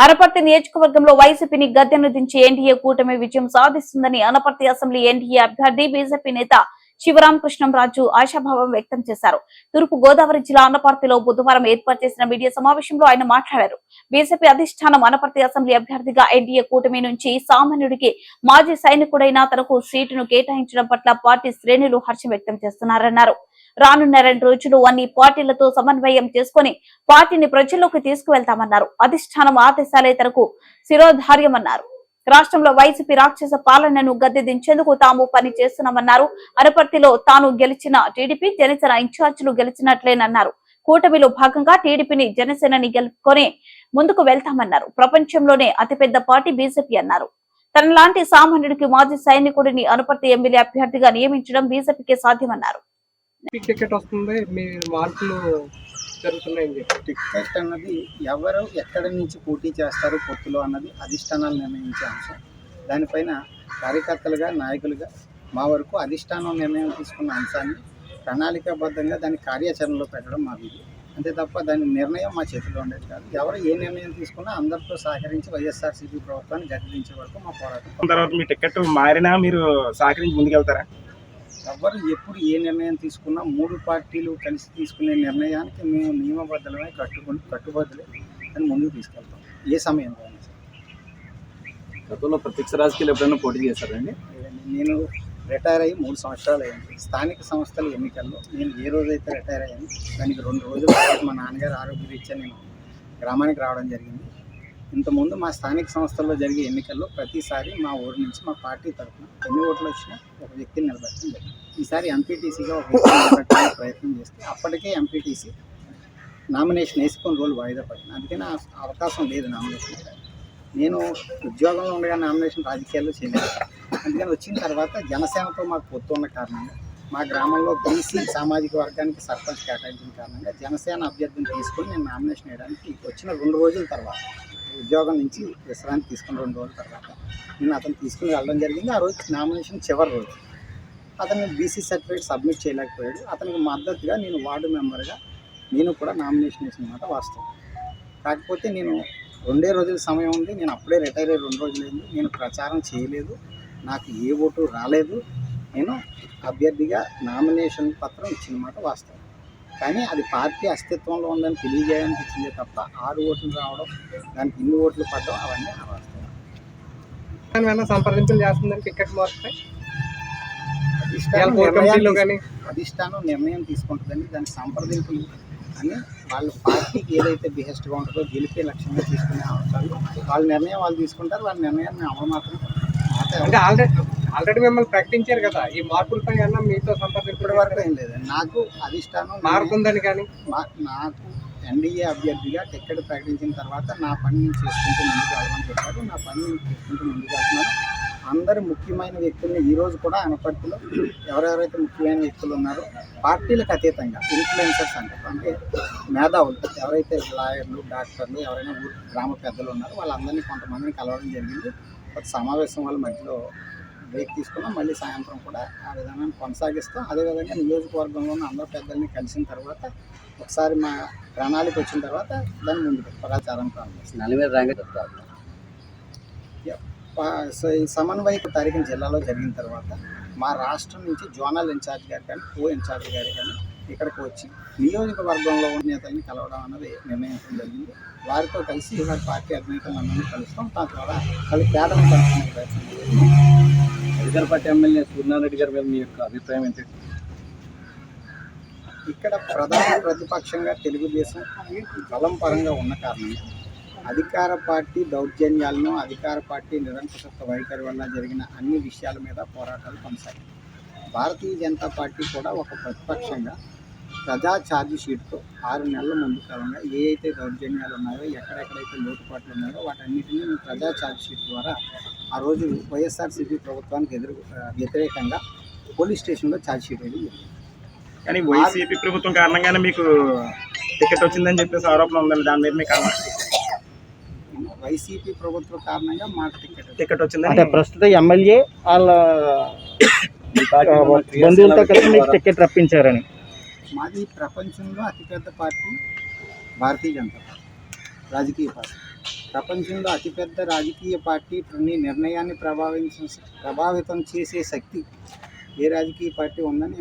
అనపర్తి నియోజకవర్గంలో వైసీపీని గద్దెను దించి ఎన్డీఏ కూటమి విజయం సాధిస్తుందని అనపర్తి అసెంబ్లీ ఎన్డీఏ అభ్యర్థి బీజేపీ నేత శివరామకృష్ణంరాజు ఆశాభావం వ్యక్తం చేశారు. తూర్పు గోదావరి జిల్లా అనపర్తిలో బుధవారం ఏర్పాటు చేసిన మీడియా సమావేశంలో ఆయన మాట్లాడారు. బీజేపీ అధిష్టానం అనపర్తి అసెంబ్లీ అభ్యర్థిగా ఎన్డీఏ కూటమి నుంచి సామాన్యుడికి మాజీ సైనికుడైన తనకు సీటును కేటాయించడం పట్ల పార్టీ శ్రేణులు హర్షం వ్యక్తం చేస్తున్నారన్నారు. రానున్న రెండు రోజులు అన్ని పార్టీలతో సమన్వయం చేసుకుని పార్టీని ప్రజల్లోకి తీసుకువెళ్తామన్నారు. అధిష్టానం ఆదేశాలే తనకు శిరోధార్యమన్నారు. రాష్ట్రంలో వైసీపీ రాక్షస పాలనను గద్దె దించేందుకు తాము పని చేస్తున్నామన్నారు. అనపర్తిలో తాను గెలిచిన టీడీపీ జనసేన ఇన్ఛార్జీలు గెలిచినట్లేనన్నారు. కూటమిలో భాగంగా టీడీపీని జనసేనని గెలుపుకొని ముందుకు వెళ్తామన్నారు. ప్రపంచంలోనే అతిపెద్ద పార్టీ బీజేపీ అన్నారు. తనలాంటి సామాన్యుడికి మాజీ సైనికుడిని అనుపర్తి ఎమ్మెల్యే అభ్యర్థిగా నియమించడం బీజేపీకి సాధ్యమన్నారు. టికెట్ వస్తుంది. మీ మార్పులు జరుగుతున్నాయని చెప్పి. టికెట్ అన్నది ఎవరు ఎక్కడి నుంచి పోటీ చేస్తారు పొత్తులో అన్నది అధిష్టానాలు నిర్ణయించే అంశం. దానిపైన కార్యకర్తలుగా నాయకులుగా మా వరకు అధిష్టానం నిర్ణయం తీసుకున్న అంశాన్ని ప్రణాళికాబద్ధంగా దాన్ని కార్యాచరణలో పెట్టడం మా విధి అంతే తప్ప దాని నిర్ణయం మా చేతిలో ఉండేది కాదు. ఎవరు ఏ నిర్ణయం తీసుకున్నా అందరితో సహకరించి వైఎస్ఆర్సీపీ ప్రభుత్వాన్ని గద్దెదించే వరకు మా పోరాటం. తర్వాత మీ టికెట్ మారినా మీరు సహకరించి ముందుకెళ్తారా? ఎవరు ఎప్పుడు ఏ నిర్ణయం తీసుకున్నా మూడు పార్టీలు కలిసి తీసుకునే నిర్ణయానికి మేము నియమబద్ధమే కట్టుకుని కట్టుబద్ధులే అని ముందుకు తీసుకెళ్తాం. ఏ సమయంలో అయినా సరే. గతంలో ప్రత్యక్ష రాజకీయాలు ఎప్పుడైనా పోటీ చేశారండి? నేను రిటైర్ అయ్యి మూడు సంవత్సరాలు అయింది స్థానిక సంస్థల ఎన్నికల్లో నేను ఏ రోజైతే రిటైర్ అయ్యాను దానికి రెండు రోజుల తర్వాత మా నాన్నగారు ఆరోగ్యరీత్యా నేను గ్రామానికి రావడం జరిగింది. ఇంతకుముందు మా స్థానిక సంస్థల్లో జరిగే ఎన్నికల్లో ప్రతిసారి మా ఊరు నుంచి మా పార్టీ తరఫున ఎన్ని ఓట్లు వచ్చినా ఒక వ్యక్తిని నిలబెట్టడం జరిగింది. ఈసారి ఎంపీటీసీగా ఒక వ్యక్తిని నిలబెట్టడానికి ప్రయత్నం చేస్తే అప్పటికే ఎంపీటీసీ నామినేషన్ వేసుకొని కొన్ని రోజులు వాయిదా పడింది. అందుకని అవకాశం లేదు నామినేషన్. నేను ఉద్యోగంలో ఉండగా నామినేషన్ రాజకీయాల్లో చేయలేదు. అందుకని వచ్చిన తర్వాత జనసేనతో మాకు పొత్తు ఉన్న కారణంగా మా గ్రామంలో బీసీ సామాజిక వర్గానికి సర్పంచ్ కేటాయించిన కారణంగా జనసేన అభ్యర్థిని తీసుకొని నేను నామినేషన్ వేయడానికి వచ్చిన రెండు రోజుల తర్వాత ఉద్యోగం నుంచి విశ్రాంతి తీసుకున్న రెండు రోజుల తర్వాత నేను అతను తీసుకుని వెళ్ళడం జరిగింది. ఆ రోజు నామినేషన్ చివరి రోజు. అతను బీసీ సర్టిఫికేట్ సబ్మిట్ చేయలేకపోయాడు. అతనికి మద్దతుగా నేను వార్డు మెంబర్గా నేను కూడా నామినేషన్ వేసిన మాట వాస్తవం. కాకపోతే నేను రెండే రోజుల సమయం ఉంది. నేను అప్పుడే రిటైర్ అయ్యి రెండు రోజులైంది. నేను ప్రచారం చేయలేదు. నాకు ఏ ఓటు రాలేదు. నేను అభ్యర్థిగా నామినేషన్ పత్రం ఇచ్చిన మాట వాస్తవం. కానీ అది పార్టీ అస్తిత్వంలో ఉందని తెలియజేయడానికి ఇచ్చిందే తప్ప ఆరు ఓట్లు రావడం దానికి ఇన్ని ఓట్లు పడడం అవన్నీ అవాస్తవం. సంప్రదింపులు చేస్తుందని టికెట్ మారుతాయి అధిష్టానం నిర్ణయం తీసుకుంటుందని దాని సంప్రదింపులు అని వాళ్ళ పార్టీకి ఏదైతే బిహెస్ట్గా ఉంటుందో గెలిపే లక్ష్యంగా తీసుకునే అంశాలు వాళ్ళ నిర్ణయం వాళ్ళు తీసుకుంటారు వాళ్ళ నిర్ణయాన్ని అమలు మాత్రం అంటే మాత్రం ఆల్రెడీ ఆల్రెడీ మిమ్మల్ని ప్రకటించారు కదా ఈ మార్పులపై అన్నా మీతో సంప్రదింపులు వరకు ఏం లేదు. నాకు అధిష్టానం మారుతుందని కానీ? మా- నాకు ఎన్డీఏ అభ్యర్థిగా టికెట్ ప్రకటించిన తర్వాత నా పని నేను చేసుకుంటూ ముందుకు వెళ్ళమని చెప్పారు. నా పని నేను చేసుకుంటూ ముందుకు వెళ్తున్నాను. అందరు ముఖ్యమైన వ్యక్తుల్ని ఈ రోజు కూడా అనపర్తిలో ఎవరెవరైతే ముఖ్యమైన వ్యక్తులు ఉన్నారో పార్టీలకు అతీతంగా ఇన్ఫ్లుయెన్సర్స్ అంటారు అంటే మేధావులు. ఎవరైతే లాయర్లు డాక్టర్లు ఎవరైనా ఊరు గ్రామ పెద్దలు ఉన్నారో వాళ్ళందరినీ కొంతమందిని కలవడం జరిగింది. ఒక సమావేశం వాళ్ళ మధ్యలో బ్రేక్ తీసుకున్నాం. మళ్ళీ సాయంత్రం కూడా ఆ విధానాన్ని కొనసాగిస్తాం. అదేవిధంగా నియోజకవర్గంలో ఉన్న అందరు పెద్దల్ని కలిసిన తర్వాత ఒకసారి మా ప్రణాళిక వచ్చిన తర్వాత దాన్ని ముందుకు ప్రచారం ప్రారంభిస్తాం సమన్వయక తారీఖున జిల్లాలో జరిగిన తర్వాత మా రాష్ట్రం నుంచి జోనల్ ఇన్ఛార్జ్ గారు కానీ కో ఇన్ఛార్జ్ గారు కానీ ఇక్కడికి వచ్చి నియోజకవర్గంలో ఉన్న నేతల్ని కలవడం అన్నది నిర్ణయించడం జరిగింది. వారితో కలిసి వారి పార్టీ అధినేతలందరినీ కలుస్తాం. దాని ద్వారా వాళ్ళ కేడర్ని కలుసుకునే ప్రయత్నం చేస్తాం. పార్టీ ఎమ్మెల్యే సూర్యనారాయణ గారి మీద మీ యొక్క అభిప్రాయం ఏంటి ఇక్కడ ప్రధాన ప్రతిపక్షంగా తెలుగుదేశం బలం పరంగా ఉన్న కారణంగా అధికార పార్టీ దౌర్జన్యాలను అధికార పార్టీ నిరంకుశత్వ వైఖరి వల్ల జరిగిన అన్ని విషయాల మీద పోరాటాలు కొనసాగాయి భారతీయ జనతా పార్టీ కూడా ఒక ప్రతిపక్షంగా ప్రజా ఛార్జ్ షీట్తో ఆరు నెలల ముందు కాలంగా ఏ అయితే దౌర్జన్యాలు ఉన్నాయో ఎక్కడెక్కడైతే లోటుపాట్లు ఉన్నాయో వాటన్నిటిని మేము ప్రజా ఛార్జ్ షీట్ ద్వారా ఆ రోజు వైఎస్ఆర్సీపీ ప్రభుత్వానికి ఎదురు వ్యతిరేకంగా పోలీస్ స్టేషన్లో ఛార్జ్ షీట్ వేయడం జరిగింది. కానీ వైసీపీ ప్రభుత్వం కారణంగానే మీకు టికెట్ వచ్చిందని చెప్పేసి ఆరోపణ ఉందండి దాని మీద మీకు వైసీపీ ప్రభుత్వ కారణంగా మాకు టికెట్ వచ్చింది. టికెట్ అంటే వచ్చిందని ప్రస్తుత ఎమ్మెల్యే వాళ్ళ బంధువులతో కలిసి మీకు టికెట్ రప్పించారని మాది ప్రపంచంలో అతిపెద్ద పార్టీ భారతీయ జనతా పార్టీ రాజకీయ పార్టీ. ప్రపంచంలో అతిపెద్ద రాజకీయ పార్టీ నీ నిర్ణయాన్ని ప్రభావితం ప్రభావితం చేసే శక్తి ఏ రాజకీయ పార్టీ ఉందని నేను